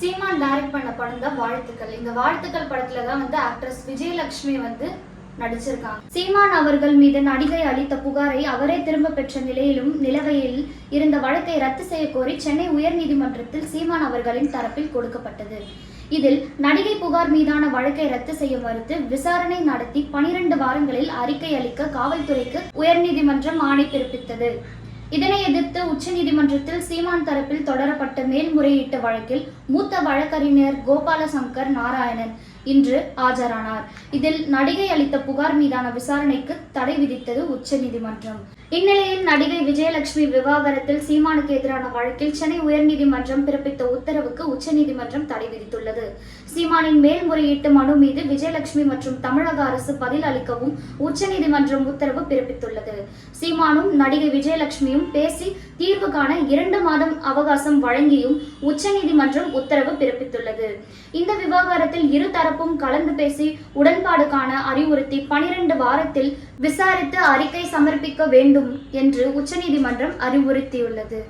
சீமான் direct பண்ண படம் தான் வாழ்த்துக்கள். இந்த வாழ்த்துக்கள் படத்துல தான் வந்து ஆக்ட்ரஸ் விஜயலட்சுமி வந்து நடிச்சிருக்காங்க. சீமான் அவர்கள் மீது நடிகை அளித்த புகாரை அவரே திரும்ப பெற்ற நிலையிலும் நிலவையில் இருந்த வழக்கை ரத்து செய்ய கோரி சென்னை உயர்நீதிமன்றத்தில் சீமான் அவர்களின் தரப்பில் கொடுக்கப்பட்டது. இதில் நடிகை புகார் மீதான வழக்கை ரத்து செய்ய மறுத்து விசாரணை நடத்தி பனிரெண்டு வாரங்களில் அறிக்கை அளிக்க காவல்துறைக்கு உயர்நீதிமன்றம் ஆணை பிறப்பித்தது. இதனை எதிர்த்து உச்சநீதிமன்றத்தில் சீமான் தரப்பில் தொடரப்பட்ட மேல்முறையீட்டு வழக்கில் மூத்த வழக்கறிஞர் கோபாலசங்கர் நாராயணன் இன்று ஆஜரானார். இதில் நடிகை அளித்த புகார் மீதான விசாரணைக்கு தடை விதித்தது உச்சநீதிமன்றம். இந்நிலையில் நடிகை விஜயலட்சுமி விவாகரத்தில் சீமானுக்கு எதிரான வழக்கில் சென்னை உயர்நீதிமன்றம் பிறப்பித்த உத்தரவுக்கு உச்சநீதிமன்றம் தடை விதித்துள்ளது. சீமானின் மேல்முறையீட்டு மனு மீது விஜயலட்சுமி மற்றும் தமிழக அரசு பதில் அளிக்கவும் உச்சநீதிமன்றம் உத்தரவு பிறப்பித்துள்ளது. சீமானும் நடிகை விஜயலட்சுமியும் பேசி தீர்வு காண இரண்டு மாதம் அவகாசம் வழங்கியும் உச்சநீதிமன்றம் உத்தரவு பிறப்பித்துள்ளது. இந்த விவகாரத்தில் இரு தரப்பும் கலந்து பேசி உடன்பாடு காண அறிவுறுத்தி பனிரெண்டு வாரத்தில் விசாரித்து அறிக்கை சமர்ப்பிக்க வேண்டும் என்று உச்சநீதிமன்றம் அறிவுறுத்தியுள்ளது.